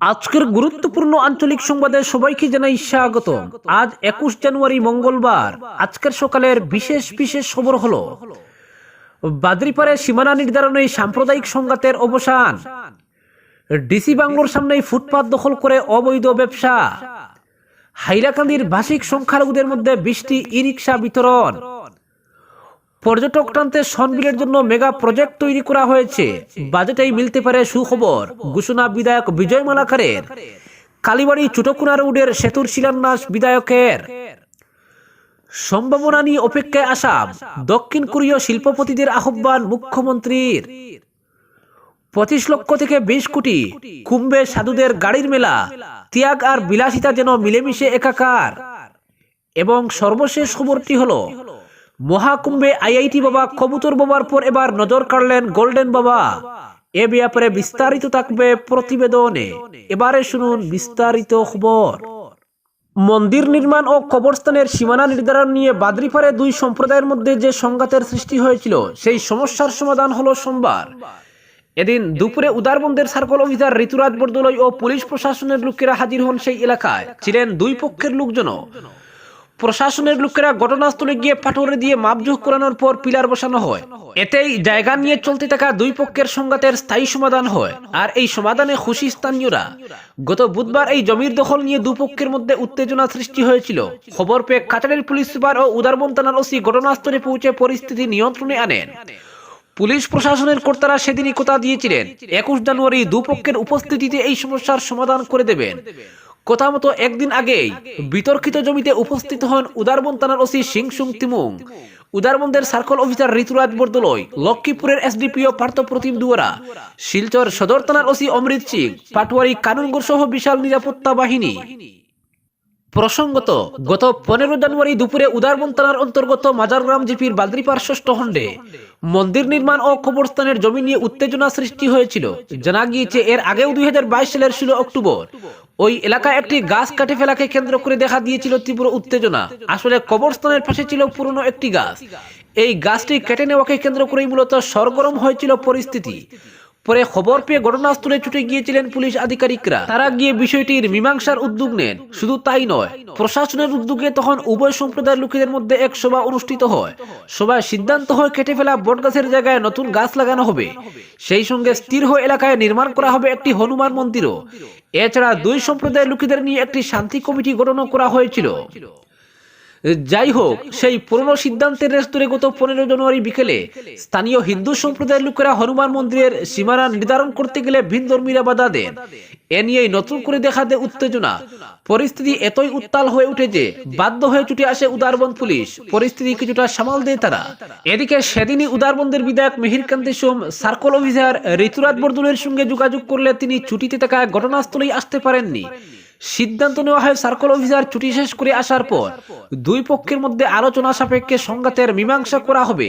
আজকের গুরুত্বপূর্ণ আঞ্চলিক সংবাদে সবাইকে জানাই স্বাগত। আজ একুশ জানুয়ারি মঙ্গলবার। আজকের সকালের বিশেষ বিশেষ খবর হলো, বাদ্রিপাড়ে সীমানা নির্ধারণে সাম্প্রদায়িক সংঘাতের অবসান। ডিসি বাংলোর সামনে ফুটপাত দখল করে অবৈধ ব্যবসা। হাইলাকান্দির ভাষিক সংখ্যালঘুদের মধ্যে বৃষ্টি ই রিক্সা বিতরণ। পর্যটক টানতে সনবিলের জন্য মেগা প্রজেক্ট তৈরি করা হয়েছে। বাজেটেই মিলতে পারে সুখবর। ঘোষণা বিধায়ক বিজয় মালাকারের। কালীবাড়ি চুটকুনা রোডের সেতুর শিলান্যাস বিধায়কের। সম্ভাবনা নিয়ে অপেক্ষায় আসাম দক্ষিণ কোরীয় শিল্পপতিদের আহ্বান মুখ্যমন্ত্রীর। পঁচিশ লক্ষ থেকে বিশ কোটি কুম্ভে সাধুদের গাড়ির মেলা, ত্যাগ আর বিলাসিতা যেন মিলেমিশে একাকার। এবং সর্বশেষ খবরটি হলো মহাকুম্ভে আইআইটি বাবা, কবুতর বাবার পর এবার নজর কাড়লেন গোল্ডেন বাবা। এ ব্যাপারে বিস্তারিত থাকবে প্রতিবেদনে। এবারে শুনুন বিস্তারিত খবর। মন্দির নির্মাণ ও কবরস্থানের সীমানা নির্ধারণ নিয়ে বাদ্রিপাড়ে দুই সম্প্রদায়ের মধ্যে যে সংঘাতের সৃষ্টি হয়েছিল, সেই সমস্যার সমাধান হলো সোমবার। এদিন দুপুরে উদারবন্দের সার্কল অফিসার ঋতুরাজ বরদলৈ ও পুলিশ প্রশাসনের লোকেরা হাজির হন সেই এলাকায়। ছিলেন দুই পক্ষের লোকজনও। প্রশাসনের লোকেরা ঘটনাস্থলে গিয়ে পাটরে দিয়ে মাপজোখ করানোর পর পিলার বসানো হয়। এতেই জায়গা নিয়ে চলতে থাকা দুই পক্ষের সংঘাতের স্থায়ী সমাধান হয়। আর এই সমাধানে খুশি স্থানীয়রা। গত বুধবার এই জমির দখল নিয়ে দুপক্ষের মধ্যে উত্তেজনা সৃষ্টি হয়েছিল। খবর পেয়ে কাটারের পুলিশ সুপার ও উদারবন থানার ওসি ঘটনাস্থলে পৌঁছে পরিস্থিতি নিয়ন্ত্রণে আনেন। পুলিশ প্রশাসনের কর্তারা সেদিনই কথা দিয়েছিলেন। একুশ জানুয়ারি দুপক্ষের উপস্থিতিতে এই সমস্যার সমাধান করে দেবেন। কথা মতো একদিন আগেই বিতর্কিত জমিতে উপস্থিত হন উদারবন থানার ওসি সিংসুং তিমুং। উদারবন্দের সার্কল অফিসার ঋতুরাজ বরদলৈ লক্ষ্মীপুরের এসডিপিও পার্থ প্রতিম দুয়ারা, শিলচর সদর থানার ওসি অমৃত সিং পাটুয়ারি কানুনগড় সহ বিশাল নিরাপত্তা বাহিনী। প্রসঙ্গত, গত পনেরো জানুয়ারি দুপুরে উদারবন থানার অন্তর্গত মাজারগ্রাম জিপির বাদ্রিপার ষষ্ঠ মন্দির নির্মাণ ও কবরস্থানের জমি নিয়ে উত্তেজনা সৃষ্টি হয়েছিল। জানা গিয়েছে, এর আগেও দুই হাজার বাইশ সালের ষোলো অক্টোবর। ওই এলাকায় একটি গাছ কাটে ফেলাকে কেন্দ্র করে দেখা দিয়েছিল তীব্র উত্তেজনা। আসলে কবরস্থানের পাশে ছিল পুরনো একটি গাছ। এই গাছটি কেটে নেওয়াকে কেন্দ্র করেই মূলত সরগরম হয়েছিল পরিস্থিতি। পরে খবর পেয়ে ঘটনাস্থলে ছুটে গিয়েছিলেন পুলিশ আধিকারিকরা। তারা গিয়ে বিষয়টির মীমাংসার উদ্যোগ নেন। শুধু তাই নয়, প্রশাসনের উদ্যোগে তখন উভয় সম্প্রদায়ের লোকেদের মধ্যে এক সভা অনুষ্ঠিত হয়। সভায় সিদ্ধান্ত হয় কেটে ফেলা বটগাছের জায়গায় নতুন গাছ লাগানো হবে। সেই সঙ্গে স্থির হয়ে এলাকায় নির্মাণ করা হবে একটি হনুমান মন্দিরও। এছাড়া দুই সম্প্রদায়ের লোকেদের নিয়ে একটি শান্তি কমিটি গঠন করা হয়েছিল। যাই হোক সেই পুরনো সিদ্ধান্তের রেস্তোরে গত পনেরো জানুয়ারি বিকেলে স্থানীয় হিন্দু সম্প্রদায়ের লোকেরা হনুমান মন্দিরের সীমানা নির্ধারণ করতে গেলে ভিন ধর্মীরা বাধা দেন। এ নিয়েই নতুন করে দেখা দেয় উত্তেজনা। পরিস্থিতি এতই উত্তাল হয়ে উঠে যে বাধ্য হয়ে ছুটে আসে উদারবন পুলিশ। পরিস্থিতি কিছুটা সামাল দেয় তারা। এদিকে সেদিনই উদারবন্দের বিধায়ক মিহিরকান্তি সোম সার্কল অফিসার ঋতুরাজ বর্দুলের সঙ্গে যোগাযোগ করলে তিনি ছুটিতে থাকা ঘটনাস্থলেই আসতে পারেননি। সিদ্ধান্ত নেওয়া হয় সার্কল অফিসার ছুটি শেষ করে আসার পর। দুই পক্ষের মধ্যে আলোচনা সাপেক্ষে সংঘাতের মীমাংসা করা হবে।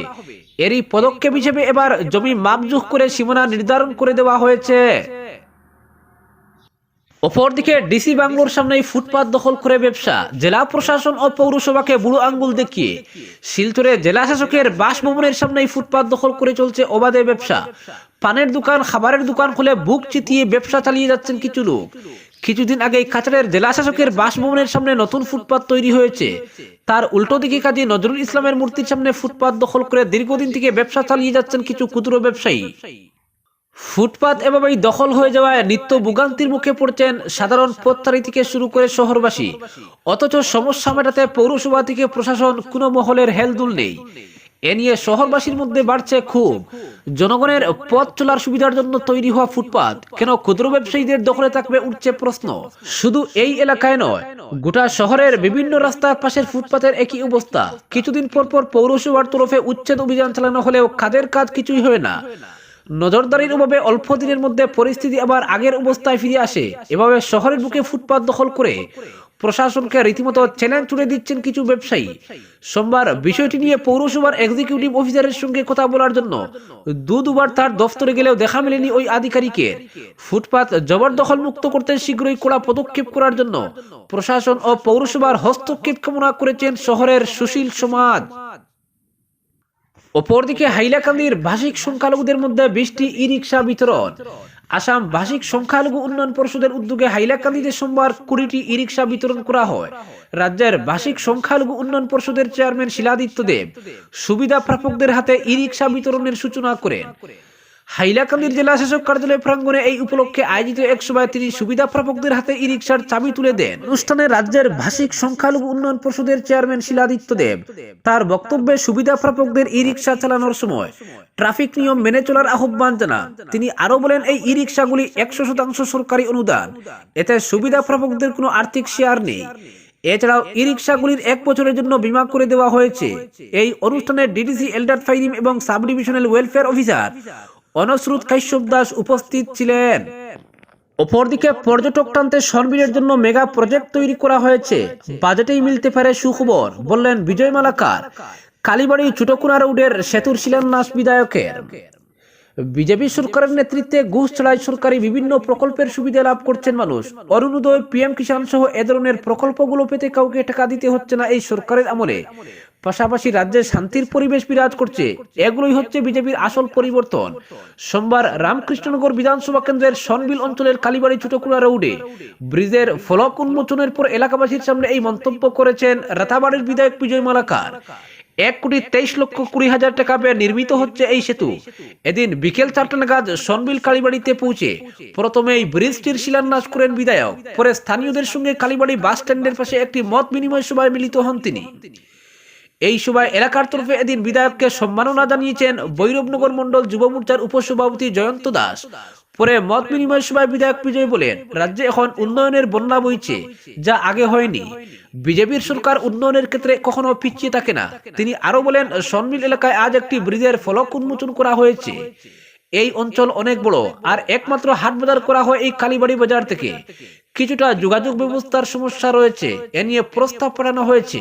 এরই পদক্ষেপ হিসেবে এবার জমি মাপজুক করে সীমানা নির্ধারণ করে দেওয়া হয়েছে। অপরদিকে ডিসি বাংলোর সামনে ফুটপাত দখল করে ব্যবসা। জেলা প্রশাসন ও পৌরসভাকে বুড়ো আঙ্গুল দেখিয়ে শিলচরে জেলা শাসকের বাসভবনের সামনে ফুটপাত দখল করে চলছে অবাধে ব্যবসা। পানের দোকান, খাবারের দোকান খুলে বুক চিতিয়ে ব্যবসা চালিয়ে যাচ্ছেন কিছু লোক। কিছুদিন আগে কাছাড়ের জেলা শাসকের বাসভবনের সামনে নতুন ফুটপাত তৈরি হয়েছে। তার উল্টো দিকে কাজী নজরুল ইসলামের মূর্তির সামনে ফুটপাত দখল করে দীর্ঘদিন থেকে ব্যবসা চালিয়ে যাচ্ছেন কিছু ক্ষুদ্র ব্যবসায়ী। ফুটপাত এভাবেই দখল হয়ে যাওয়ায় নিত্য ভোগান্তির মুখে পড়ছেন সাধারণ পথচারী থেকে শুরু করে শহরবাসী। অথচ সমস্যা মেটাতে পৌরসভা থেকে প্রশাসন কোনো মহলের হেলদুল নেই। এ নিয়ে শহরবাসীর মধ্যে বাড়ছে খুব জনগণের পথ চলার সুবিধার জন্য তৈরি হওয়া ফুটপাত, কেন ক্ষুদ্র ব্যবসায়ীদের দখলে থাকবে উঠছে প্রশ্ন। শুধু এই এলাকায় নয়, গোটা শহরের বিভিন্ন রাস্তার পাশের ফুটপাতের একই অবস্থা। কিছুদিন পর পর পৌরসভার তরফে উচ্ছেদ অভিযান চালানো হলেও কাজের কাজ কিছুই হয় না। নজরদারির অভাবে অল্প দিনের মধ্যে পরিস্থিতি আবার আগের অবস্থায় ফিরে আসে। এভাবে শহরের বুকে ফুটপাত দখল করে প্রশাসনকে রীতিমতো চ্যালেঞ্জ ছুড়ে দিচ্ছেন কিছু ব্যবসায়ী। সোমবার বিষয়টি নিয়ে পৌরসভার এক্সিকিউটিভ অফিসারের সঙ্গে কথা বলার জন্য দু দুবার তার দফতরে গেলেও দেখা মেলেনি ওই আধিকারিকের। ফুটপাত জবরদখল মুক্ত করতে শীঘ্রই কড়া পদক্ষেপ করার জন্য প্রশাসন ও পৌরসভার হস্তক্ষেপ কামনা করেছেন শহরের সুশীল সমাজ। অপরদিকে হাইলাকান্দির ভাষিক সংখ্যালঘুদের মধ্যে বৃষ্টি ই রিক্সা বিতরণ। আসাম ভাষিক সংখ্যালঘু উন্নয়ন পরিষদের উদ্যোগে হাইলাকান্দিতে সোমবার কুড়িটি ই রিক্সা বিতরণ করা হয়। রাজ্যের ভাষিক সংখ্যালঘু উন্নয়ন পরিষদের চেয়ারম্যান শিলাদিত্য দেব সুবিধা প্রাপকদের হাতে ই রিক্সা বিতরণের সূচনা করেন। হাইলাকান্দির জেলা শাসক কার্যালয় প্রাঙ্গণে এই উপলক্ষে আয়োজিত এক সভায় তিনি সুবিধা প্রাপকদের হাতে ই রিক্সার চাবি তুলে দেন। অনুষ্ঠানে রাজ্যের ভাষিক সংখ্যালঘু উন্নয়ন পরিষদের চেয়ারম্যান শিলাদিত্য দেব। তার বক্তব্যে সুবিধা প্রাপকদের ই রিক্সা চালানোর সময় ট্রাফিক নিয়ম মেনে চলার আহ্বান জানান। তিনি আরও বলেন, এই ই রিক্সাগুলি একশো শতাংশ সরকারি অনুদান। এতে সুবিধা প্রাপকদের কোনো আর্থিক শেয়ার নেই। এছাড়াও ই রিক্সাগুলির এক বছরের জন্য বিমা করে দেওয়া হয়েছে। এই অনুষ্ঠানে ডিডিসি এল্ডার ফাইরিম এবং sub divisional welfare officer Anashruta Kashyap Das উপস্থিত ছিলেন। অপরদিকে পর্যটক টানতে সর্বীরের জন্য মেগা প্রজেক্ট তৈরি করা হয়েছে। বাজেটেই মিলতে পারে সুখবর, বললেন বিজয় মালাকার কালীবাড়ি চুটকুনা রোডের সেতুর শিলান্যাস বিধায়কের। বিজেপি সরকারের নেতৃত্বে ঘুষ ছাড়াই সরকারি বিভিন্ন প্রকল্পের সুবিধা লাভ করছেন মানুষ। অরুণোদয় পিএম কিষাণ সহ এ ধরনের প্রকল্পগুলো পেতে কাউকে টাকা দিতে হচ্ছে না এই সরকারের আমলে। পাশাপাশি রাজ্যে শান্তির পরিবেশ বিরাজ করছে। এগুলোই হচ্ছে বিজেপির আসল পরিবর্তন। সোমবার রামকৃষ্ণনগর বিধানসভা কেন্দ্রের সনবিল অঞ্চলের কালীবাড়ি ছোটকুড়া রোডে ব্রিজের ফলক উন্মোচনের পর এলাকাবাসীর সামনে এই মন্তব্য করেছেন রাতাবাড়ির বিধায়ক বিজয় মালাকার। এক কোটি তেইশ লক্ষ কুড়ি হাজার টাকা ব্যয় নির্মিত হচ্ছে এই সেতু। এদিন বিকেল চারটা নাগাদ সনবিল কালীবাড়িতে পৌঁছে প্রথমে এই ব্রিজটির শিলান্যাস করেন বিধায়ক। পরে স্থানীয়দের সঙ্গে কালীবাড়ি বাস স্ট্যান্ডের পাশে একটি মত বিনিময় সভায় মিলিত হন তিনি। এই সভায় এলাকার তরফে এদিন বিধায়ককে সম্মাননা জানিয়েছেন বৈরবনগর মন্ডল যুব মোর্চার উপসভাপতি জয়ন্ত দাস। পরে মত বিনিময় সভায় বিধায়ক বিজয় বলেন, রাজ্যে এখন উন্নয়নের বন্যা বইছে, যা আগে হয়নি। বিজেপির সরকার উন্নয়নের ক্ষেত্রে কখনো পিছিয়ে থাকে না। তিনি আরও বলেন সনমিল এলাকায় আজ একটি ব্রিজের ফলক উন্মোচন করা হয়েছে। এই অঞ্চল অনেক বড়, আর একমাত্র হাট বাজার করা হয় এই কালীবাড়ি বাজার থেকে। কিছুটা যোগাযোগ ব্যবস্থার সমস্যা রয়েছে, এ নিয়ে প্রস্তাব পাঠানো হয়েছে।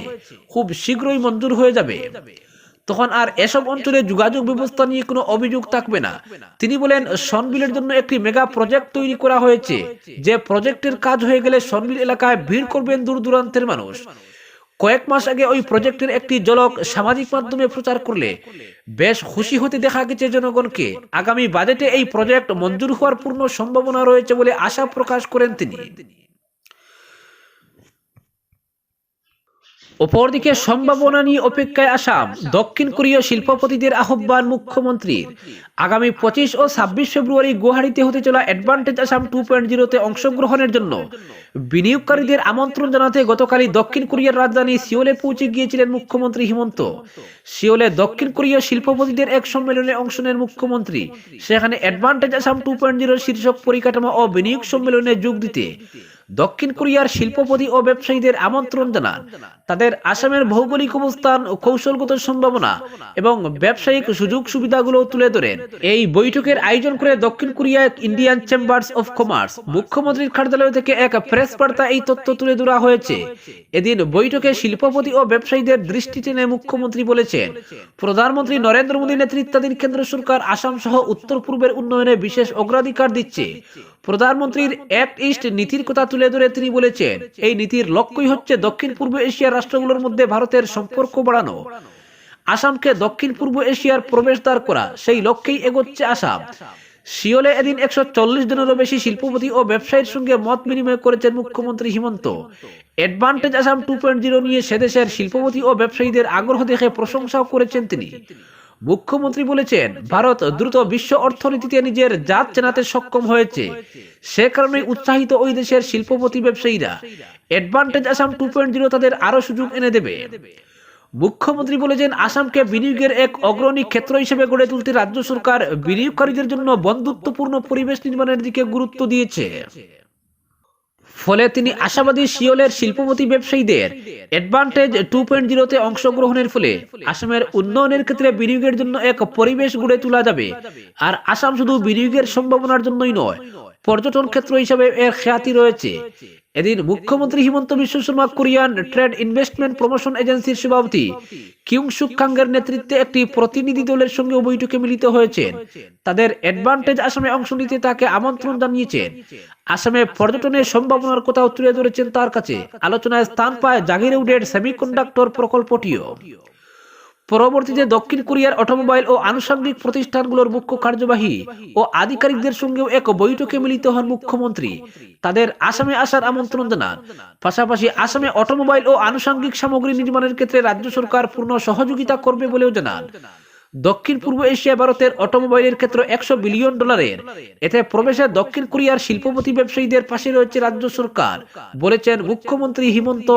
খুব শীঘ্রই মঞ্জুর হয়ে যাবে। তখন আর এসব অঞ্চলে যোগাযোগ ব্যবস্থা নিয়ে কোনো অভিযোগ থাকবে না। তিনি বলেন, সনবিলের জন্য একটি মেগা প্রজেক্ট তৈরি করা হয়েছে, যে প্রজেক্টের কাজ হয়ে গেলে সনবিল এলাকায় ভিড় করবেন দূর দূরান্তের মানুষ। কয়েক মাস আগে ওই প্রজেক্টের একটি জলক সামাজিক মাধ্যমে প্রচার করলে বেশ খুশি হতে দেখা গেছে জনগণকে। আগামী বাজেটে এই প্রজেক্ট মঞ্জুর হওয়ার পূর্ণ সম্ভাবনা রয়েছে বলে আশা প্রকাশ করেন তিনি। অপরদিকে সম্ভাবনা নিয়ে অপেক্ষায় আসাম দক্ষিণ কোরীয় শিল্পপতিদের আহ্বান মুখ্যমন্ত্রীর। আগামী পঁচিশ ও ছাব্বিশ ফেব্রুয়ারি গুয়াহাটিতে হতে চলা অ্যাডভান্টেজ আসাম টু পয়েন্ট জিরোতে অংশগ্রহণের জন্য বিনিয়োগকারীদের আমন্ত্রণ জানাতে গতকালই দক্ষিণ কোরিয়ার রাজধানী সিওলে পৌঁছে গিয়েছিলেন মুখ্যমন্ত্রী হিমন্ত। সিওলে দক্ষিণ কোরীয় শিল্পপতিদের এক সম্মেলনে অংশ নেন মুখ্যমন্ত্রী। সেখানে অ্যাডভান্টেজ আসাম টু পয়েন্ট জিরোর শীর্ষক পরিকাঠামো ও বিনিয়োগ সম্মেলনে যোগ দিতে দক্ষিণ কোরিয়ার শিল্পপতি ও ব্যবসায়ীদের আমন্ত্রণ জানান। তাদের আসামের ভৌগোলিক অবস্থান ও কৌশলগত সম্ভাবনা এবং ব্যবসায়িক সুযোগ সুবিধাগুলো তুলে ধরেন। এই বৈঠকের আয়োজন করে দক্ষিণ Korea Indian chambers of commerce, মুখ্যমন্ত্রীর কার্যালয় থেকে এক প্রেস বার্তা এই তথ্য তুলে ধরা হয়েছে। এদিন বৈঠকে শিল্পপতি ও ব্যবসায়ীদের দৃষ্টি টেনে মুখ্যমন্ত্রী বলেছেন, প্রধানমন্ত্রী নরেন্দ্র মোদী নেতৃত্বাধীন কেন্দ্র সরকার আসাম সহ উত্তর পূর্বের উন্নয়নে বিশেষ অগ্রাধিকার দিচ্ছে। প্রধানমন্ত্রীর অ্যাক্ট ইস্ট নীতির কথা তুলে ধরে তিনি বলেছেন এই নীতির লক্ষ্যই হচ্ছে দক্ষিণ পূর্ব এশিয়ার রাষ্ট্রগুলোর মধ্যে ভারতের সম্পর্ক বাড়ানো। আসামকে দক্ষিণ পূর্ব এশিয়ার প্রবেশদ্বার করা সেই লক্ষ্যেই এগোচ্ছে আসাম। সিওলে এদিন একশো চল্লিশ জনেরও বেশি শিল্পপতি ও ব্যবসায়ীর সঙ্গে মত বিনিময় করেছেন মুখ্যমন্ত্রী Himanta. Advantage Assam two point zero নিয়ে সেদেশের শিল্পপতি ও ব্যবসায়ীদের আগ্রহ দেখে প্রশংসাও করেছেন তিনি। মুখ্যমন্ত্রী বলেছেন, ভারত দ্রুত বিশ্ব অর্থনীতিতে নিজের জাত চেনাতে সক্ষম হয়েছে। সে কারণে উৎসাহিত ওই দেশের শিল্পপতি ব্যবসায়ীরা অ্যাডভান্টেজ আসাম টু তাদের আরও সুযোগ এনে দেবে। মুখ্যমন্ত্রী বলেছেন, আসামকে বিনিয়োগের এক অগ্রণী ক্ষেত্র হিসেবে গড়ে তুলতে রাজ্য সরকার বিনিয়োগকারীদের জন্য বন্ধুত্বপূর্ণ পরিবেশ নির্মাণের দিকে গুরুত্ব দিয়েছে। ফলে তিনি আশাবাদী শিওলের শিল্পপতি ব্যবসায়ীদের অ্যাডভান্টেজ টু পয়েন্ট জিরোতে অংশগ্রহণের ফলে আসামের উন্নয়নের ক্ষেত্রে বিনিয়োগের জন্য এক পরিবেশ গড়ে তোলা যাবে। আর আসাম শুধু বিনিয়োগের সম্ভাবনার জন্যই নয়, পর্যটন ক্ষেত্র হিসাবে এর খ্যাতি রয়েছে। এদিন মুখ্যমন্ত্রী Himanta Biswa Sarma Korean trade investment promotion এজেন্সির সভাপতি কিউং সুক কাঙ্গের নেতৃত্বে একটি প্রতিনিধি দলের সঙ্গে বৈঠকে মিলিত হয়েছেন। তাদের অ্যাডভান্টেজ আসামে অংশ নিতে তাকে আমন্ত্রণ জানিয়েছেন। আসামে পর্যটনের সম্ভাবনার কথাও তুলে ধরেছেন তার কাছে। আলোচনায় স্থান পায় জাগিরউডের সেমিকন্ডাক্টর প্রকল্পটিও। পরবর্তীতে দক্ষিণ কোরিয়ার অটোমোবাইল ও আনুষঙ্গিক প্রতিষ্ঠানগুলোর মুখ্য কার্যবাহী ও আধিকারিকদের সঙ্গেও এক বৈঠকে মিলিত হন মুখ্যমন্ত্রী। তাদের আসামে আসার আমন্ত্রণ জানান। পাশাপাশি আসামে অটোমোবাইল ও আনুষঙ্গিক সামগ্রী নির্মাণের ক্ষেত্রে রাজ্য সরকার পূর্ণ সহযোগিতা করবে বলেও জানান। দক্ষিণ পূর্ব এশিয়া ভারতের অটোমোবাইলের ক্ষেত্রে একশো বিলিয়ন ডলারের। এতে প্রবেশে দক্ষিণ কোরিয়ার শিল্পপতি ব্যবসায়ীদের পাশে রয়েছে রাজ্য সরকার, বলেছেন মুখ্যমন্ত্রী হিমন্ত।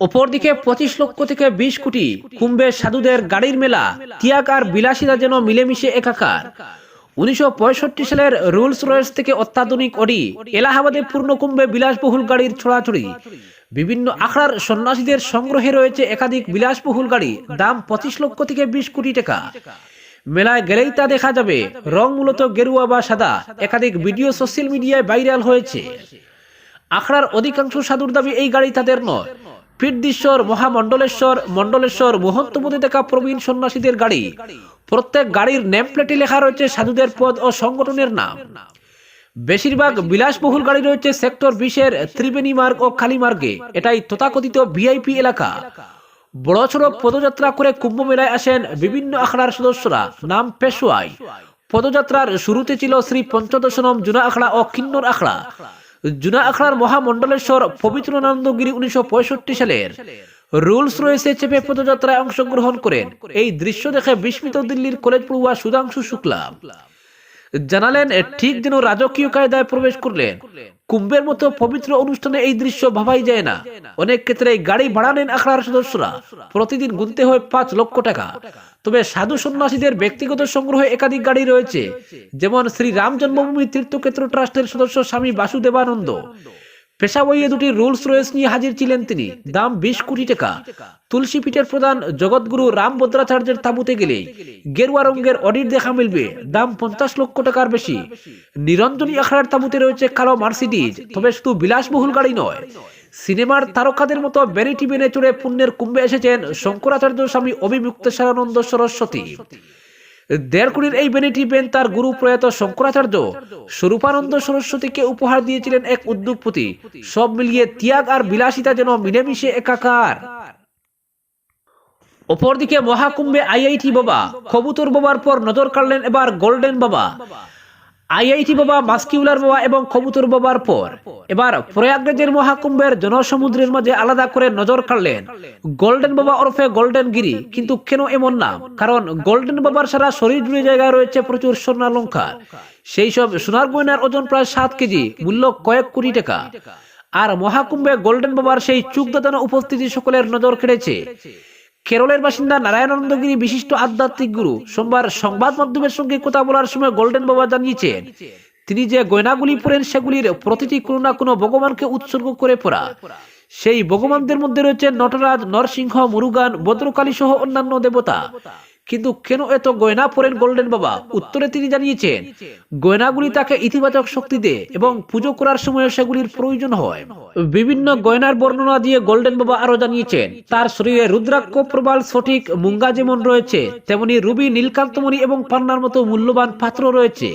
অপরদিকে পঁচিশ লক্ষ থেকে বিশ কোটি কুম্ভে সাধুদের গাড়ির মেলা তিয়াক আর বিলাসীরা যেন মিলেমিশে একাকার। উনিশশো পঁয়ষট্টি সালের রুলস রয়েস থেকে অত্যাধুনিক অডি, এলাহাবাদে পূর্ণ কুম্ভে বিলাসবহুল গাড়ির ছড়াছড়ি। বিভিন্ন আখড়ার সন্ন্যাসীদের সংগ্রহে রয়েছে একাধিক বিলাসবহুল গাড়ি, দাম পঁচিশ লক্ষ থেকে বিশ কোটি টাকা। মেলায় গেলেই তা দেখা যাবে, রং মূলত গেরুয়া বা সাদা, একাধিক ভিডিও সোশ্যাল মিডিয়ায় ভাইরাল হয়েছে। আখড়ার অধিকাংশ সাধুর দাবি এই গাড়ি তাদের নয়। পীরদীশ্বর মহামণ্ডলেশ্বর, মণ্ডলেশ্বর মহন্তপদে দেখা প্রবীণ সন্ন্যাসীদের গাড়ি। প্রত্যেক গাড়ির নেম প্লেটে লেখা রয়েছে সাধুদের পদ ও সংগঠনের নাম। বেশিরভাগ বিলাসবহুল গাড়ি রয়েছে সেক্টর বিশের ত্রিবেণী মার্গ ও কালীমার্গে এটাই তথাকথিত ভিআইপি এলাকা। বড় সড়ক পদযাত্রা করে কুম্ভ মেলায় আসেন বিভিন্ন আখড়ার সদস্যরা। নাম পেশোয়াই। পদযাত্রার শুরুতে ছিল শ্রী পঞ্চদশনম জুনা আখড়া ও কিন্নর আখড়া। জুনা আখড়ার মহামণ্ডলেশ্বর পবিত্রানন্দগিরি উনিশশো পঁয়ষট্টি সালের। রুলস রয়েছে চেপে পদযাত্রায় অংশগ্রহণ করেন। এই দৃশ্য দেখে বিস্মিত দিল্লির কলেজ পড়ুয়া সুধাংশু শুক্লা। জানালেন, ঠিক যেন রাজকীয় কায়দায় প্রবেশ করলেন। কুম্ভের মতো পবিত্র অনুষ্ঠানে এই দৃশ্য ভাবাই যায় না। অনেক ক্ষেত্রে গাড়ি ভাড়া নেন আখড়ার সদস্যরা। প্রতিদিন গুনতে হয় পাঁচ লক্ষ টাকা। তবে সাধু সন্ন্যাসীদের ব্যক্তিগত সংগ্রহে একাধিক গাড়ি রয়েছে। যেমন শ্রী রাম জন্মভূমি তীর্থক্ষেত্র ট্রাস্টের সদস্য স্বামী বাসুদেবানন্দ। পেশা বইয়ে দুটি রুলস রয়েস নিয়ে হাজির ছিলেন তিনি। দাম বিশ কোটি টাকা। তুলসী পিঠের প্রধান জগৎগুরু রাম ভদ্রাচার্যের তাবুতে গেলে গেরুয়া রঙের অডিট দেখা মিলবে। দাম পঞ্চাশ লক্ষ টাকার বেশি। নিরঞ্জনী আখড়ার তাবুতে রয়েছে কালো মার্সিডিজ। তবে শুধু বিলাসবহুল গাড়ি নয়, সিনেমার তারকাদের মতো ব্যারিটি বেনে চড়ে পুণ্যের কুম্ভে এসেছেন শঙ্করাচার্য স্বামী অভিমুক্তেশ্বরানন্দ সরস্বতী। দেড় কোটির এই বেনিটি বেন তার গুরু প্রয়াত শঙ্করাচার্য স্বরূপানন্দ সরস্বতীকে উপহার দিয়েছিলেন এক উদ্যোগপতি। সব মিলিয়ে ত্যাগ আর বিলাসিতা যেন মিলেমিশে একাকার। অপরদিকে মহাকুম্ভে আইআইটি বাবা, কবুতর বাবার পর নজর কাড়লেন এবার গোল্ডেন বাবা। আইআইটি বাবা, মাস্কিউলার বাবা এবং কবুতর বাবার পর। এবার প্রয়াগরাজের মহাকুম্ভের জনসমুদ্রের মাঝে আলাদা করে নজর কাড়লেন গোল্ডেন বাবা ওরফে গোল্ডেন গিরি। কিন্তু কেন এমন নাম কারণ গোল্ডেন বাবার সারা শরীর জুড়ে জায়গায় রয়েছে প্রচুর স্বর্ণালঙ্কার। সেই সব সোনার গয়নার ওজন প্রায় সাত কেজি, মূল্য কয়েক কোটি টাকা। আর মহাকুম্ভে গোল্ডেন বাবার সেই চুক উপস্থিতি সকলের নজর কেড়েছে। কেরলের বাসিন্দা নারায়ণানন্দগিরি বিশিষ্ট আধ্যাত্মিক গুরু। সোমবার সংবাদ মাধ্যমের সঙ্গে কথা বলার সময় গোল্ডেন বাবা জানিয়েছেন, তিনি যে গয়নাগুলি পরেন সেগুলির প্রতিটি কোনো না কোনো ভগবানকে উৎসর্গ করে পড়া। সেই ভগবানদের মধ্যে রয়েছে নটরাজ, নরসিংহ, মুরুগান বদ্রকালী সহ অন্যান্য দেবতা। কিন্তু কেন এত গয়না পরেন গোল্ডেন বাবা? উত্তরে তিনি জানিয়েছেন, গয়নাগুলি তাকে ইতিবাচক শক্তি দেয় এবং পুজো করার সময় সেগুলির প্রয়োজন হয়। বিভিন্ন গয়নার বর্ণনা দিয়ে গোল্ডেন বাবা আরও জানিয়েছেন, তার শরীরে রুদ্রাক্ষ, প্রবাল, সঠিক, মুঙ্গা যেমন রয়েছে, তেমনি রুবি, নীলকান্তমণি এবং পান্নার মতো মূল্যবান পাত্র রয়েছে।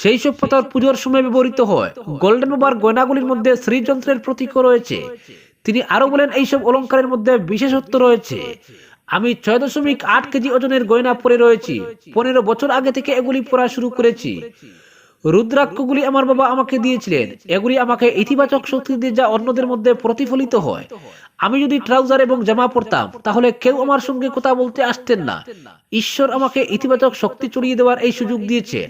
সেই সব পাথর পুজোর সময় ব্যবহৃত হয়। গোল্ডেন বাবার গয়নাগুলির মধ্যে শ্রীযন্ত্রের প্রতীকও রয়েছে। তিনি আরও বলেন, এইসব অলঙ্কারের মধ্যে বিশেষত্ব রয়েছে। আমি ছয় দশমিক আট কেজি ওজনের গয়না পরে রয়েছি। পনেরো বছর আগে থেকে এগুলি পরা শুরু করেছি। রুদ্রাক্ষগুলি আমার বাবা আমাকে দিয়েছিলেন। এগুলি আমাকে ইতিবাচক শক্তি দিয়ে যা অন্যদের মধ্যে প্রতিফলিত হয়। আমি যদি ট্রাউজার এবং জামা পরতাম, তাহলে কেউ আমার সঙ্গে কথা বলতে আসতেন না। ঈশ্বর আমাকে ইতিবাচক শক্তি চড়িয়ে দেওয়ার এই সুযোগ দিয়েছেন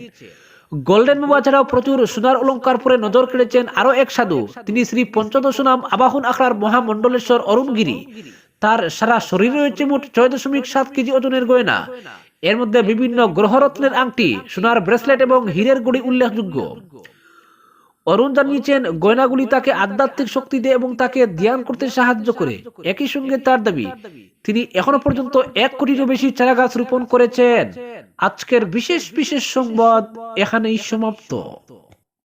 গোল্ডেন বাবা ছাড়াও প্রচুর সোনার অলঙ্কার পরে নজর কেড়েছেন আরও এক সাধু। তিনি শ্রী পঞ্চদশ নাম আবাহন আখড়ার মহামণ্ডলেশ্বর অরুণগিরি। তার সারা শরীরে রয়েছে মোট ছয় দশমিক সাত কেজি ওজনের গয়না। এর মধ্যে বিভিন্ন গ্রহরত্নের আংটি, সোনার ব্রেসলেট এবং হীরের গুড়ি উল্লেখযোগ্য। অরুণ জানিয়েছেন, গয়নাগুলি তাকে আধ্যাত্মিক শক্তি দেয় এবং তাকে ধ্যান করতে সাহায্য করে। একই সঙ্গে তার দাবি, তিনি এখনও পর্যন্ত এক কোটিরও বেশি চারা গাছ রোপণ করেছেন। আজকের বিশেষ বিশেষ সংবাদ এখানেই সমাপ্ত।